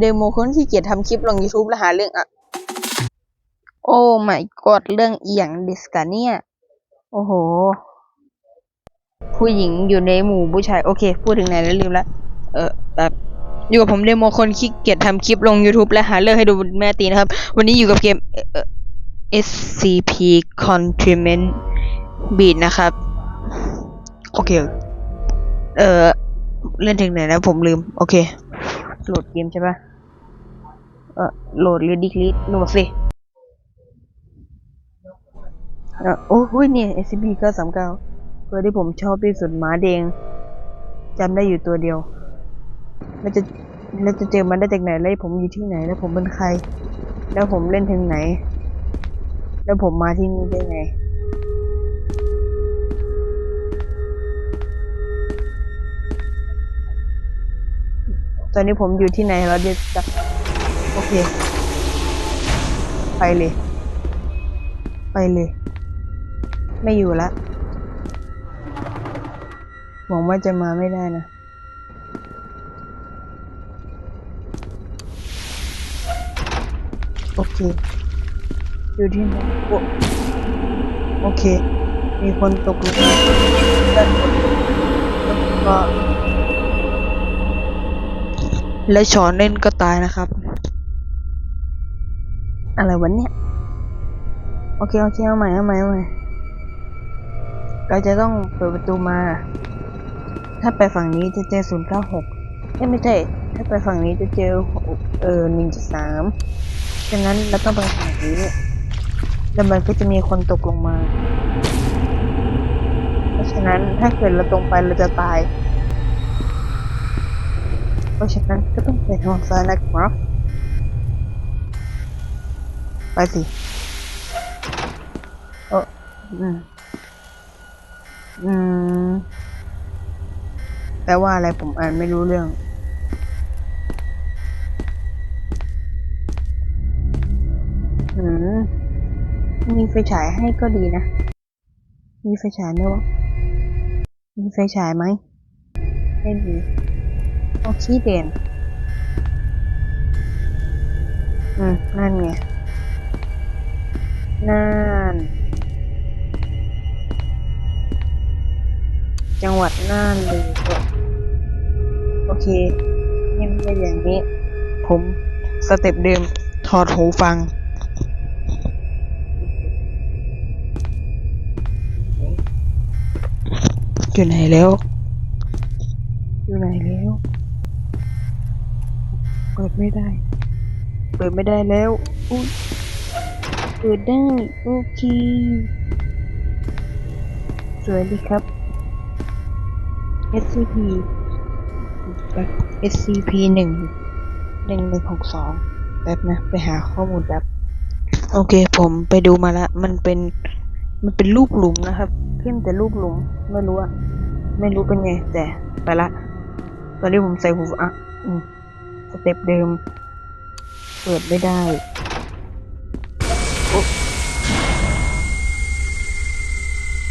เดโมคนที่เกียจทำคลิปลง YouTube แล้วหาเรื่องอะโอ้ my god เรื่องเอียงดิสกาเนี่ย โอ้โห ผู้หญิงอยู่ในหมู่ผู้ชาย โอเค พูดถึงไหนแล้วลืมละ เออแบบอยู่กับผมเดโมคนขี้เกียจทำคลิปลง YouTube และหาเรื่องให้ดูแม่ตีนะครับ วันนี้อยู่กับเกม SCP Containment Beat นะครับ โอเค เออเล่นถึงไหนแล้วผมลืม โอเค โหลดเกมใช่ปะเออโหลดหรือดิคลิทโหลดสิเออโอ้โหเนี่ย SCP 9 3 9ตัวที่ผมชอบที่สุดหมาแดงจำได้อยู่ตัวเดียว แล้วจะแล้วจะเจอมันได้จากไหนแล้วผมอยู่ที่ไหน แล้วผมเป็นใคร แล้วผมเล่นถึงไหน แล้วผมมาที่นี่ได้ไง ตอนนี้ผมอยู่ที่ไหนเราเดี๋ยวจะโอเค ไปเลย ไปเลย ไม่อยู่ละหวังว่าจะมาไม่ได้นะโอเค อยู่ที่ไหนโอโอเค มีคนตกลงมาด้านบนแล้วก็ และชอนเล่นก็ตายนะครับ อะไรวะเนี่ย โอเค โอเค เอาใหม่ เอาใหม่ เอาใหม่ เราจะต้องเปิดประตูมา ถ้าไปฝั่งนี้จะเจอศูนย์เก้าหกไม่ใช่ ถ้าไปฝั่งนี้จะเจอเออหนึ่งจุดสามฉะนั้นเราต้องไปฝั่งนี้แล้วมันก็จะมีคนตกลงมา เพราะฉะนั้นถ้าเกิดเราตรงไปเราจะตาย ราะฉะนั้นก็ต้องไปทางซ้ายนะครับไปสิเอออืมอืมแปลว่าอะไรผมอ่านไม่รู้เรื่องอืมมีไฟฉายให้ก็ดีนะ มีไฟฉายไหมวะ มีไฟฉายไหม ไม่มี โอเคเด่น อืม นั่นไง นั่น จังหวัดน่านเลยก็โอเคเงียบๆอย่างนี้ ผมสเต็ปเดิม ถอดหูฟังอยู่ไหนแล้ว อยู่ไหนแล้ว เปิดไม่ได้ เปิดไม่ได้แล้วอุ้ยเปิดได้โอเคสวัสดีครับ SCP SCP หนึ่งหนึ่งหนึ่งหกสองแป๊บนะ ไปหาข้อมูลแป๊บโอเคผมไปดูมาละ มันเป็น มันเป็นรูปหลุมนะครับ เพียงแต่รูปหลุม ไม่รู้อะไม่รู้เป็นไง แต่ไปละ ตอนนี้ผมใส่หูอะอืม เต็ปเดิม เปิดไม่ได้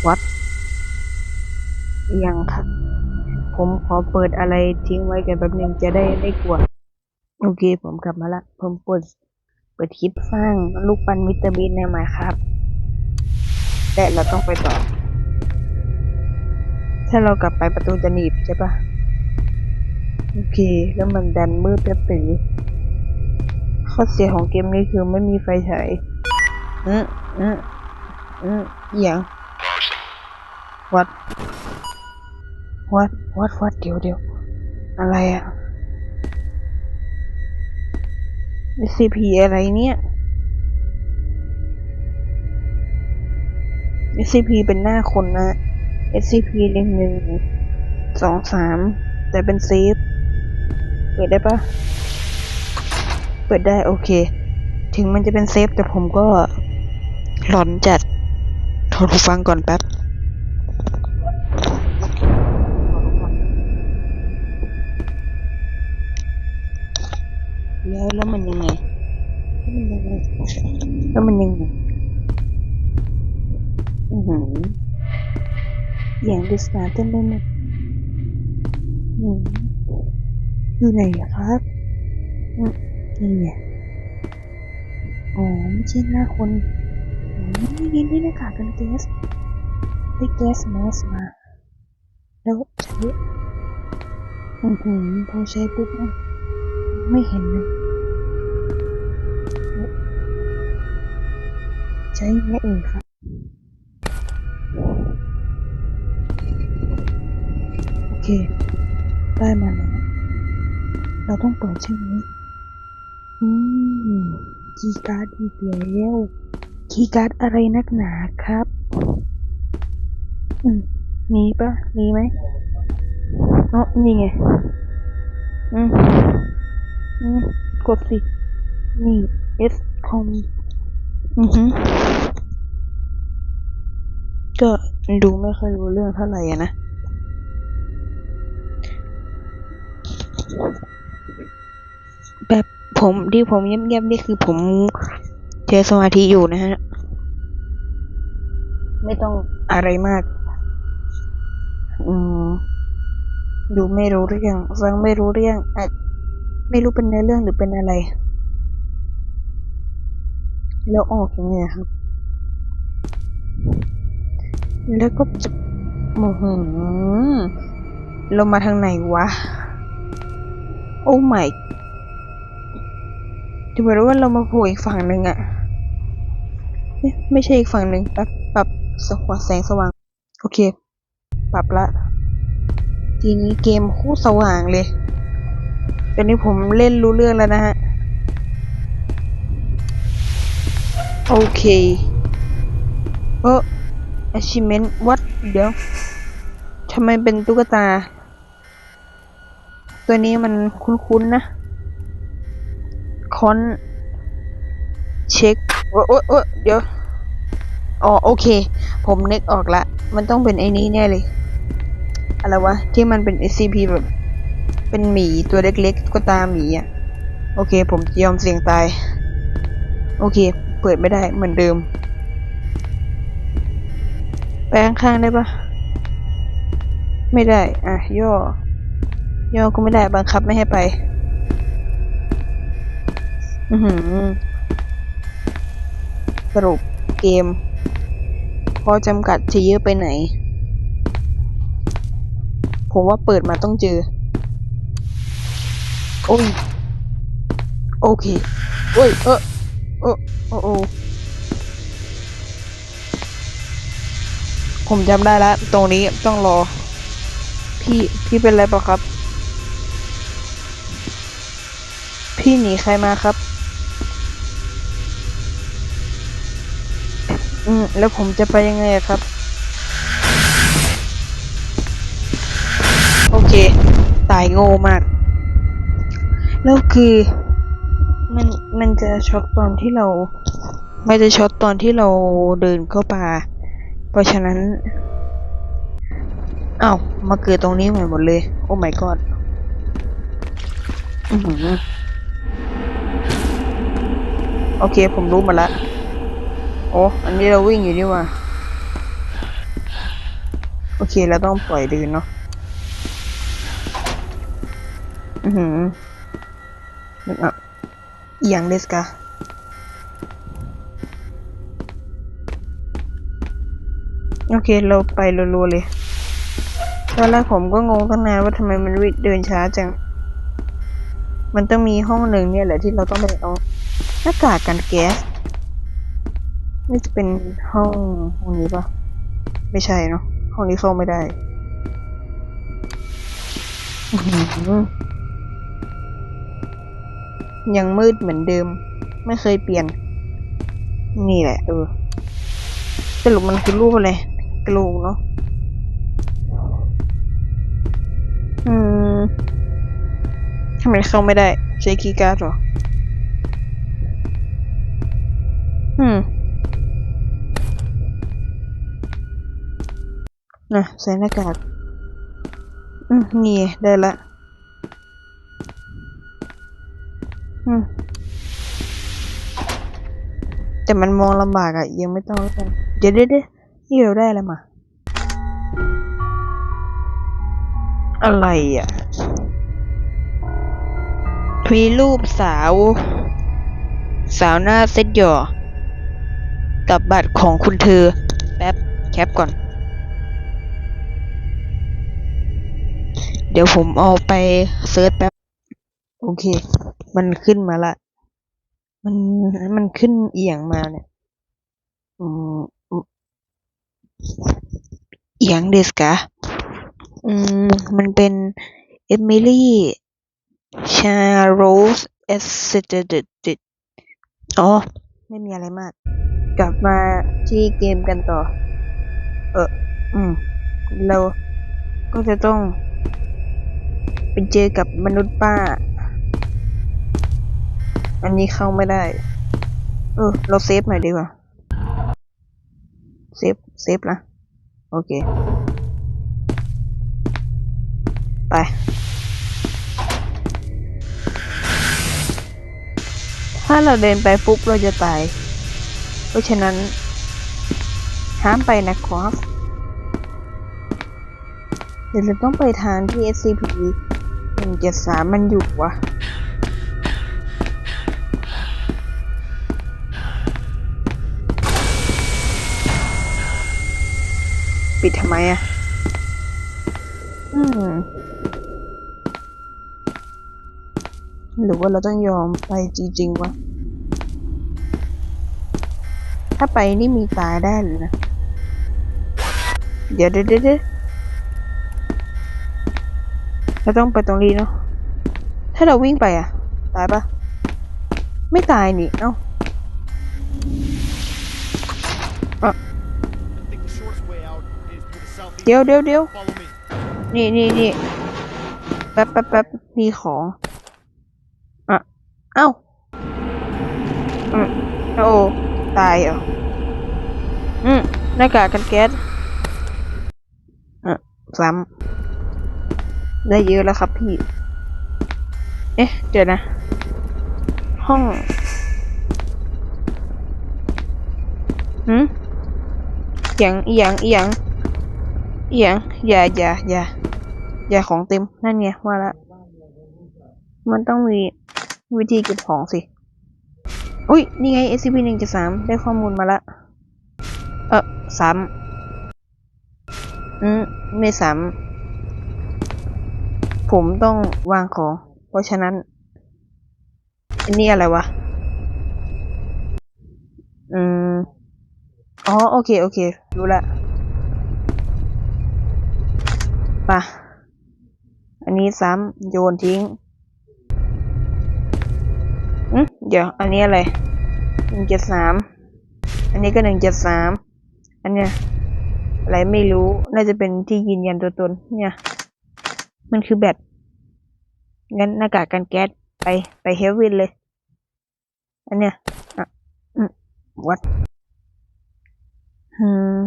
วัดยังครับผมขอเปิดอะไรทิ้งไว้กันแป๊บหนึงจะได้ไม่กลัวโอเค ผมกลับมาละ ผมเปิดเปิดคลิปสร้างลูกปั้นมิสเตอร์บีนในไมครับ แต่เราต้องไปต่อ ถ้าเรากลับไปประตูจะหนีบใช่ปะ โอเค แล้วมันดันมืดจะตื่นข้อเสียของเกมนี้คือไม่มีไฟฉายอืมอืมอืมอย่างวัดวัดวัดวัดเดี๋ยวเดี๋ยวอะไรอะ SCP อะไรเนี่ย SCP เป็นหน้าคนนะ SCP หนึ่งหนึ่งสองสามแต่เป็นเซฟ เปิดได้ปะเปิดได้โอเค ถึงมันจะเป็นเซฟแต่ผมก็หลอนจัดถอดหูฟังก่อนแป๊บแล้วแล้วมันยังไง แล้วมันยังไงแล้มอือหืออย่างดิสนาเต้นเลยนะอืม อยู่ไหนอะครับนี่ไงอ๋อไม่ใช่หน้าคนอ๋อนี่นี่หน้ากากกันแก๊สได้แก๊สแมสมา แล้วใช้อือหือพอใช้ปุ๊บนะไม่เห็นเลยใช้ไม่เอ่ยครับโอเค ได้มาแล้ว เราต้องเปิดใช่ไหมอืมคีย์การ์ดอีกแล้วคีย์การ์ดอะไรนักหนาครับ อืมมีปะมีไหมอ๋อนี่ไง อืมอืมกดสิ นี่ S คอมอือฮึก็ดูไม่ค่อยรู้เรื่องเท่าไหร่นะ ผมที่ผมเงียบๆนี่คือผมเจอสมาธิอยู่นะฮะ ไม่ต้องอะไรมาก อืมดูไม่รู้เรื่องฟังไม่รู้เรื่องอาจไม่รู้เป็นเนื้อเรื่องหรือเป็นอะไร แล้วออกยังไงครับ แล้วก็จะโมโหเรามาทางไหนวะ โอ้ไม่จะบอกว่าเรามาโผล่อีกฝั่งหนึ่งอะเอ๊ะไม่ใช่อีกฝั่งหนึ่งปรับปรับสว่างแสงสว่าง โอเค ปรับละ ทีนี้เกมคตรสว่างเลยตอนนี้ผมเล่นรู้เรื่องแล้วนะฮะ โอเค เออ achievement วัดเดี๋ยวทำไมเป็นตุ๊กตา ตัวนี้มันคุ้นๆนะ คอนเช็คโอ้โอ้เดี๋ยวอ๋อโอเค ผมนึกออกละ มันต้องเป็นไอ้นี้แน่เลย อะไรวะ ที่มันเป็น SCP แบบ เป็นหมีตัวเล็กๆก็ตามหมีอะ โอเค ผมยอมเสี่ยงตาย โอเค เปิดไม่ได้เหมือนเดิม ไปข้างๆได้ปะไม่ได้ อะ ย่อ ย่อก็ไม่ได้บังคับไม่ให้ไป อือหือ สรุปเกมพอจำกัดจะเยอะไปไหน ผมว่าเปิดมาต้องเจอ โอ้ย โอเค โอ้ย เออโอ้โอ้โอ้ผมจำได้แล้ว ตรงนี้ต้องรอ พี่ พี่เป็นอะไรปล่าครับ พี่หนีใครมาครับ อืมแล้วผมจะไปยังไงอะครับ โอเค ตายโง่มาก แล้วคือมันมันจะช็อตตอนที่เรามันจะช็อตตอนที่เราเดินเข้าป่า เพราะฉะนั้นอ้าวมาเกิดตรงนี้ใหม่หมดเลย โอ้ my god อือหือโอเค ผมรู้หมาละ โอ้อันนี้เราวิ่งอยู่นี่ว่า โอเคเราต้องปล่อยเดินเนาะ อือหือนึกอะอย่างเดสกาโอเค เราไปรัวๆเลย ตอนแรกผมก็งงตั้งนานว่าทำไมมันวิ่งเดินช้าจัง มันต้องมีห้องหนึ่งเนี่ยแหละที่เราต้องไปเอาหน้ากากกันแก๊ส นี่จะเป็นห้องห้องนี้ปะไม่ใช่เนาะห้องนี้เข้าไม่ได้ยังมืดเหมือนเดิม ไม่เคยเปลี่ยน นี่แหละ เออสรุปมันคือรูปอะไรกระโหลกเนาะอืมทำไมเข้าไม่ได้ใช้คีย์การ์ดหรอ อืม นะใส่หน้ากากอืมนี่ได้ละอืมแต่มันมองลำบากอะยังไม่ต้องกันเดี๋ยวเดี๋ยวเนี่เราได้อะไรมา อะไรอะมีรูปสาว สาวหน้าเซ็ตหย่อกับบัตรของคุณเธอ แป๊บ แคปก่อน เดี๋ยวผมเอาไปเซิร์ชแป๊บ โอเค มันขึ้นมาละ มันมันขึ้นเอียงมาเนี่ย อืมเอียงเดสกะอืม มันเป็นเอมิลี่ชาโรสเอสเซเดดอ๋อ ไม่มีอะไรมาก กลับมาที่เกมกันต่อ เออ อืม เราก็จะต้อง ไปเจอกับมนุษย์ป้า อันนี้เข้าไม่ได้ เออ เราเซฟหน่อยดีกว่า เซฟ เซฟนะ โอเค ไป ถ้าเราเดินไปปุ๊บเราจะตาย เพราะฉะนั้น ห้ามไปนะครับเดี๋ยวเราต้องไปทางที่ SCP 173มันอยู่วะปิดทำไมอะอืม หรือว่าเราต้องยอมไปจริงๆวะ ถ้าไปนี่มีตายได้เลยนะ เดี๋ยวเดี๋ยวเดี๋ยว เราต้องไปตรงนี้เนาะ ถ้าเราวิ่งไปอะตายปะไม่ตายนี่ เอ้า think the shortest way out is through the southeast. เดี๋ยวเดี๋ยวเดี๋ยวนี่นี่นี่แป๊บแป๊บแป๊บมีของอะเอ้าอืมโอ้ตายเหรออืมหน้ากากกันแก๊สอะซ้ำ ได้เยอะแล้วครับพี่ เอ๊ะ เดี๋ยวนะ ห้องหืมเอียงเอียงเอียงเอียงอย่าอย่าอย่าอย่าของเต็ม นั่นไงว่าละ มันต้องมีวิธีเก็บของสิ อุ้ย นี่ไง SCP หนึ่งจุดสามได้ข้อมูลมาละ เออซ้ำอืมไม่ซ้ำ ผมต้องวางของ เพราะฉะนั้น อันนี้อะไรวะ อืม อ๋อ โอเค โอเค รู้ละไป่ะอันนี้ซ้ำโยนทิ้งอืมเดี๋ยว อันนี้อะไรหนึ่งเจ็ดสาม อันนี้ก็หนึ่งเจ็ดสาม อันเนี้ยอะไรไม่รู้ น่าจะเป็นที่ยืนยันตัวตน เนี่ย มันคือแบตงั้นหน้ากากกันแก๊สไปไปเฮลวินเลย อันเนี้ยอะอืมวัดอืม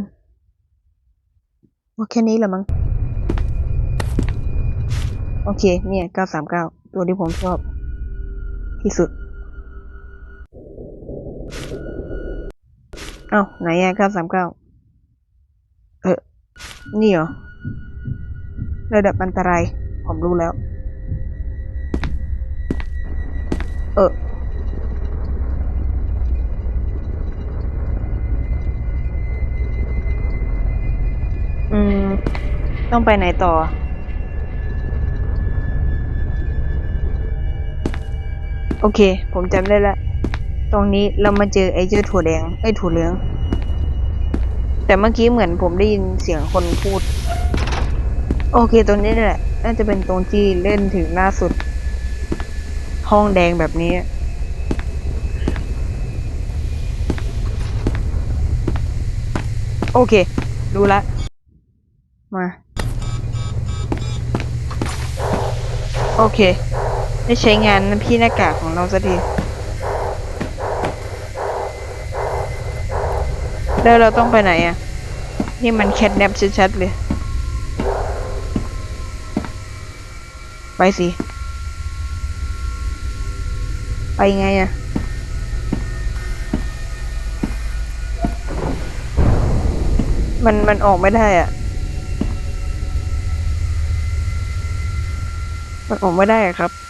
ว่าแค่นี้แหละมั้งโอเค เนี่ย939ตัวที่ผมชอบ ที่สุด เอ้า ไหนอะ939เออ นี่เหรอ ระดับอันตราย ผมรู้แล้ว เอออืม ต้องไปไหนต่อ โอเค ผมจำได้แล้ว ตรงนี้เรามาเจอไอ้เจ้าถั่วแดงไอ้ถั่วเหลือง แต่เมื่อกี้เหมือนผมได้ยินเสียงคนพูด โอเคตรงนี้แหละ น่าจะเป็นตรงที่เล่นถึงล่าสุด ห้องแดงแบบนี้ โอเค รู้ละ มา โอเค ได้ใช้งานน้ำพี่หน้ากากของเราสักทีแล้วเราต้องไปไหนอะ นี่มันแคทแนปชัดๆเลย ไปสิ ไปไงอะมัน มันออกไม่ได้อะมันออกไม่ได้ครับ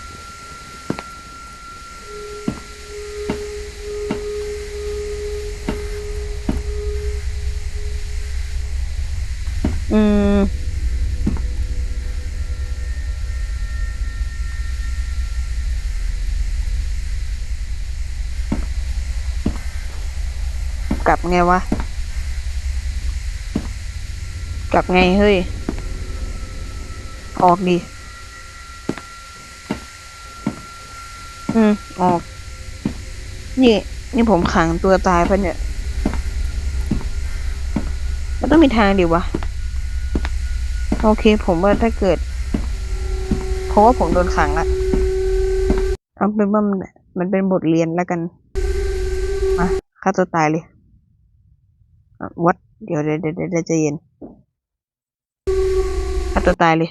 ไงวะ กลับไงเฮ้ย ออกดิ อืม ออก นี่ นี่ผมขังตัวตายปะเนี่ย มันต้องมีทางดิวะ โอเค ผมว่าถ้าเกิด เพราะว่าผมโดนขังละเอาเป็นว่ามันมันเป็นบทเรียนแล้วกัน มาฆ่าตัวตายเลย วัดเดี๋ยวเดี๋ยวเดี๋ยวเดี๋ยวใจเย็นฆ่าตัวตายเลย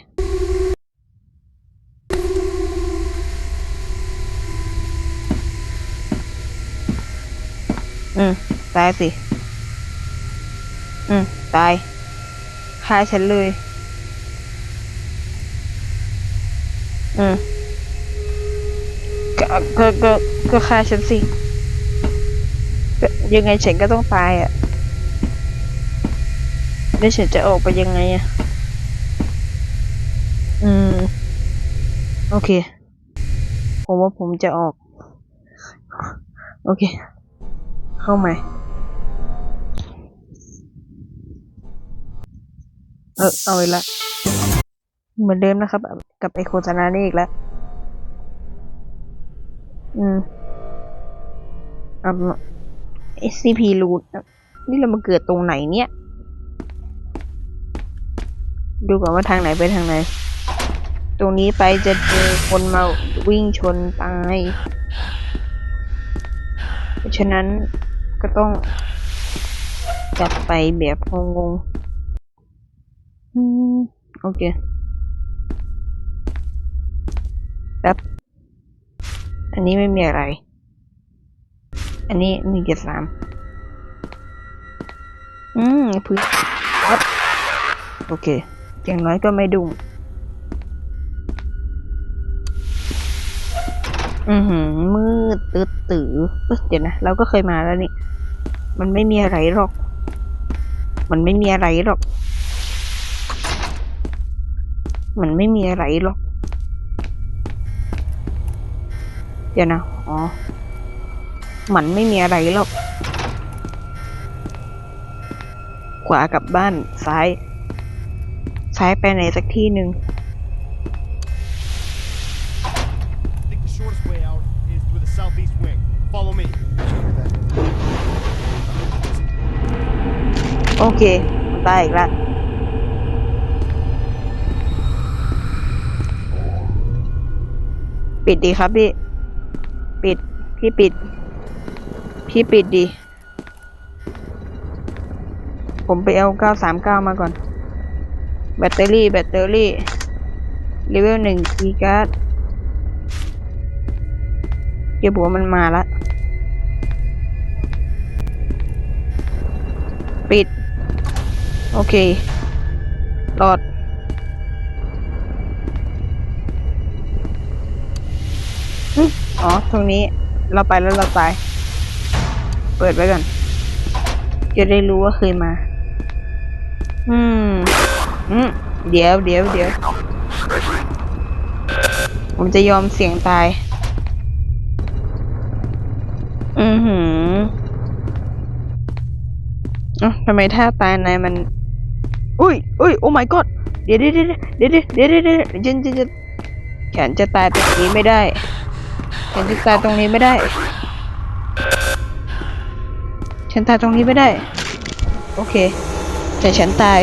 อืมตายสิ อืมตายฆ่าฉันเลย อืมก็ก็ก็ก็ฆ่าฉันสิยังไงฉันก็ต้องตายอะ แล้วฉันจะออกไปยังไงอะอืม โอเค ผมว่าผมจะออก โอเค เข้าใหม่เออเอาอีกละ เหมือนเดิมนะครับ กับไอโฆษณานี่อีกแล้ว อืมอ่า SCP รูทนี่เรามาเกิดตรงไหนเนี่ย ดูก่อนว่าทางไหนไปทางไหน ตรงนี้ไปจะเจอคนมาวิ่งชนตาย เพราะฉะนั้นก็ต้องจัดไปแบบงงๆอืมโอเคแป๊บอันนี้ไม่มีอะไร อันนี้หนึ่งเจ็ดสามอืมพื้นครับโอเค อย่างน้อยก็ไม่ดุงอือหือ มืดตื้อตือเอ้ยเดี๋ยวนะ เราก็เคยมาแล้วนี่ มันไม่มีอะไรหรอก มันไม่มีอะไรหรอก มันไม่มีอะไรหรอก เดี๋ยวนะ อ๋อ มันไม่มีอะไรหรอก ขวากลับบ้านซ้าย ซ้ายไปไหนสักที่หนึ่ง I think the shortest way out is through the southeast wing. Follow me. โอเคมันตายอีกแล้วปิดดีครับพี่ ปิด พี่ปิด พี่ปิดดี ผมไปเอา939มาก่อน แบตเตอรี่แบตเตอรี่เลเวลหนึ่งคีการ์ดเดี๋ยวบอกว่ามันมาละปิด โอเครอดอ๋อ ตรงนี้เราไปแล้วเราตาย เปิดไว้ก่อน จะได้รู้ว่าเคยมา อืม อืมเดี๋ยวเดี๋ยวเดี๋ยวผมจะยอมเสี่ยงตาย อือหือเอ้าทำไมท่าตายนายมัน อุ้ยอุ้ยโอ้ my god เดี๋ยวเดี๋ยวเดี๋ยวเดี๋ยวเดี๋ยวเดี๋ยวเดี๋ยวฉันจะจะฉันจะตายตรงนี้ไม่ได้ฉันจะตายตรงนี้ไม่ได้ ฉันตายตรงนี้ไม่ได้ โอเค แต่ฉันตาย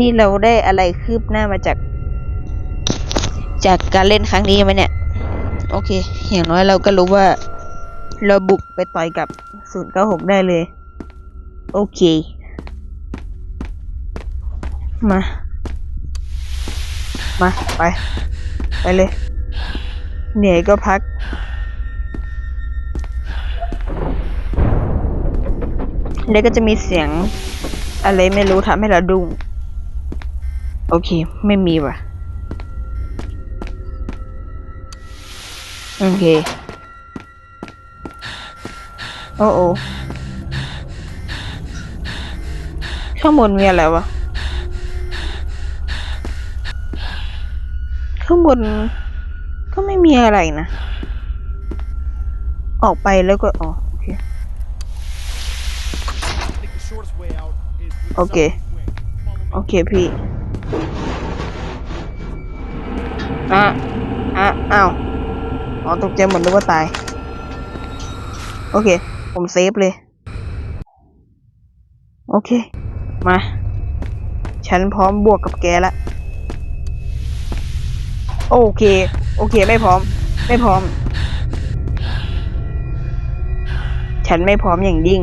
นี่เราได้อะไรคืบหน้ามาจาก จากการเล่นครั้งนี้ไหมเนี่ย โอเค อย่างน้อยเราก็รู้ว่า เราบุกไปต่อยกับศูนย์เก้าหกได้เลย โอเค มา มา ไป ไปเลย เหนื่อยก็พักแล้วก็จะมีเสียงอะไรไม่รู้ทำให้เราดุ้ง โอเค ไม่มีว่ะ โอเค โอ้โอข้างบนมีอะไรวะ ข้างบนก็ไม่มีอะไรนะ ออกไปแล้วก็อ๋อโอเค I think the shortest way out is through the Okay. southeast wing. Follow me. โอเคพี่ อะอะอ้าวอ๋อตกใจหมดนึกว่าตาย โอเค ผมเซฟเลย โอเค มา ฉันพร้อมบวกกับแกละ โอเค โอเค ไม่พร้อม ไม่พร้อม ฉันไม่พร้อมอย่างยิ่ง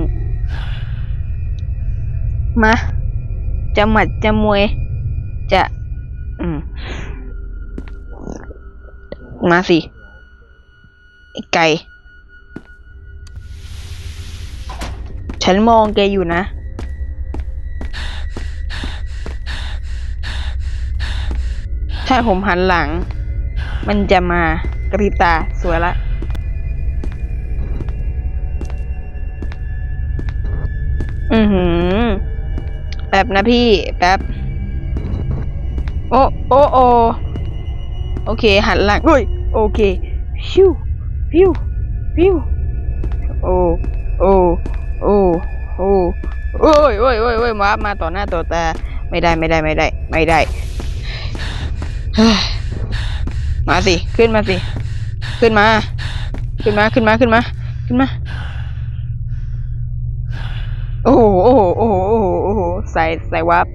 มา จะหมัดจะมวย จะ อืม มาสิ ไก่ ฉันมองแกอยู่นะ ถ้าผมหันหลัง มันจะมากริตาสวยละอือหือ แป๊บนะพี่ แป๊บ โอ้ โอ้โอ โอเค หันหลังเฮ้ยโอเคฟิวฟิวฟิวโอ้โอ้โอ้โอ้โอ้ยโอ้ยโอ้ยโอ้ยมามาต่อหน้าต่อตาไม่ได้ไม่ได้ไม่ได้ ไม่ได้ มาสิขึ้นมาสิขึ้นมา ขึ้นมาขึ้นมาขึ้นมาขึ้นมาโอ้โหโอ้โหโอ้โหโอ้โหโอ้โหใส่ใส่วับ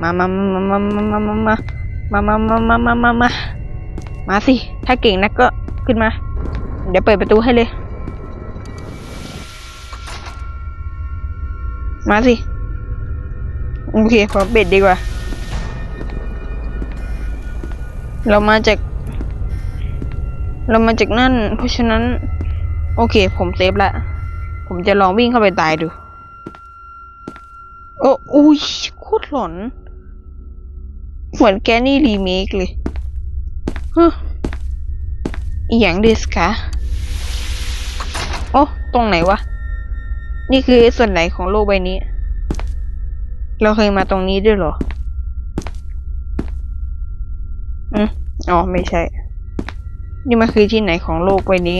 มามามามามามามามามามามามามา มาสิ ถ้าเก่งนักก็ขึ้นมา เดี๋ยวเปิดประตูให้เลย มาสิ โอเคขอเบ็ดดีกว่า เรามาจาก เรามาจากนั่น เพราะฉะนั้น โอเค ผมเซฟละ ผมจะลองวิ่งเข้าไปตายดู โอ้อุ้ยโคตรหลอนเหมือนแกนี่รีเมคเลย อหย่างดิสคะโอ้ ตรงไหนวะ นี่คือส่วนไหนของโลกใบนี้ เราเคยมาตรงนี้ด้วยเหรอ อืมอ๋อ ไม่ใช่ นี่มันคือที่ไหนของโลกใบนี้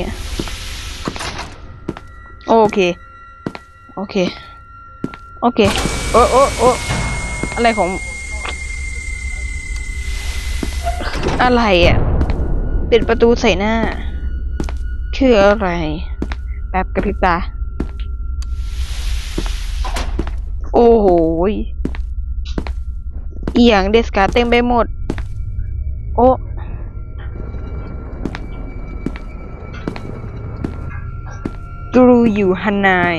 โอเค โอเค โอเค โอ้โอ้โอ้อะไรของ อะไรอะปิดประตูใส่หน้า คืออะไร แป๊บกระพริบตา โอ้โหยอหย่างเดสกาเต็มไปหมด โอ้กรูอยู่ฮันนาย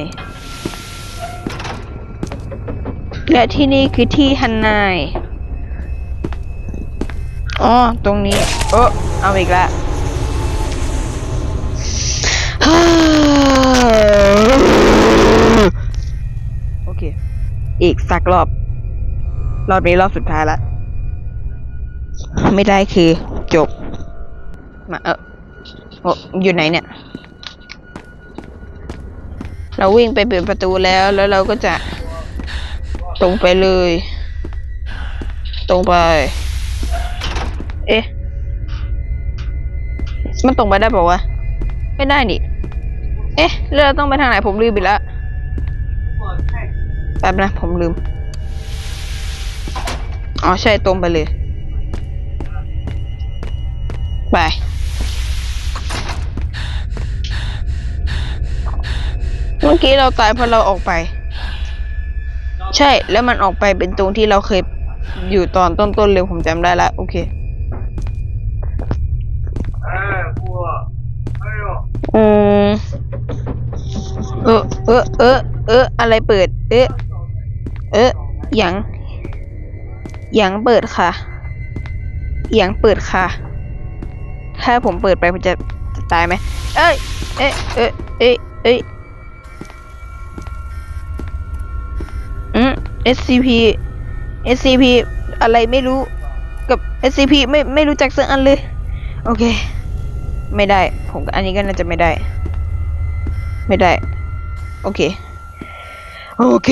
และที่นี่คือที่ฮันนาย อ๋อ ตรงนี้โอ้เอาอีกแล้วโอเค อีกสักรอบ รอบนี้รอบสุดท้ายละ ไม่ได้คือจบ มาเออโอ้อยู่ไหนเนี่ย เราวิ่งไปเปิดประตูแล้ว แล้วเราก็จะ ตรงไปเลย ตรงไป เอ๊ะ มันตรงไปได้ป่าวะไม่ได้นี่ เอ๊ะเราต้องไปทางไหนผมลืมไปแล้วแป๊บนะผมลืม อ๋อใช่ตรงไปเลย ไปเมื่อกี้เราตายเพราะเราออกไป ใช่แล้วมันออกไปเป็นตรงที่เราเคยอยู่ตอนต้นๆเลยผมจำได้ละโอเค อืมเออเออเออเอออะไรเปิด เออเออหยังหยังเปิดค่ะหยังเปิดค่ะ ถ้าผมเปิดไปผมจะจะตายไหมเอ้ย เอ๊ะเอ๊ะเอ๊ะเอ๊ะอืม SCP SCP อะไรไม่รู้กับ SCP ไม่ไม่รู้จักสักอันเลย โอเค ไม่ได้ ผมอันนี้ก็น่าจะไม่ได้ ไม่ได้ โอเค โอเค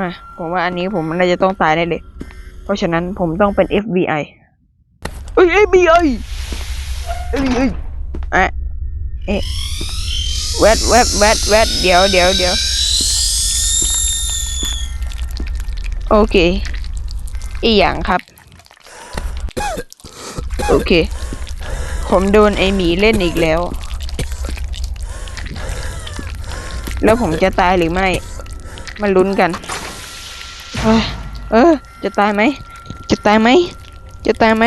มา ผมว่าอันนี้ผมน่าจะต้องตายแน่เลย เพราะฉะนั้นผมต้องเป็น FBI เอ้ย FBI เอ้ยเอ้ยอะเอ๊ะแวดแวดแวดแวดเดี๋ยวเดี๋ยวเดี๋ยวโอเค อีกอย่างครับ โอเค ผมโดนไอหมีเล่นอีกแล้ว แล้วผมจะตายหรือไม่ มาลุ้นกันเออ จะตายไหม จะตายไหม จะตายไหม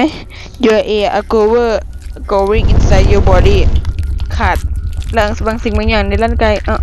Your air a cover going inside your body ขาดแรงบางสิ่งบางอย่างในร่างกายเออ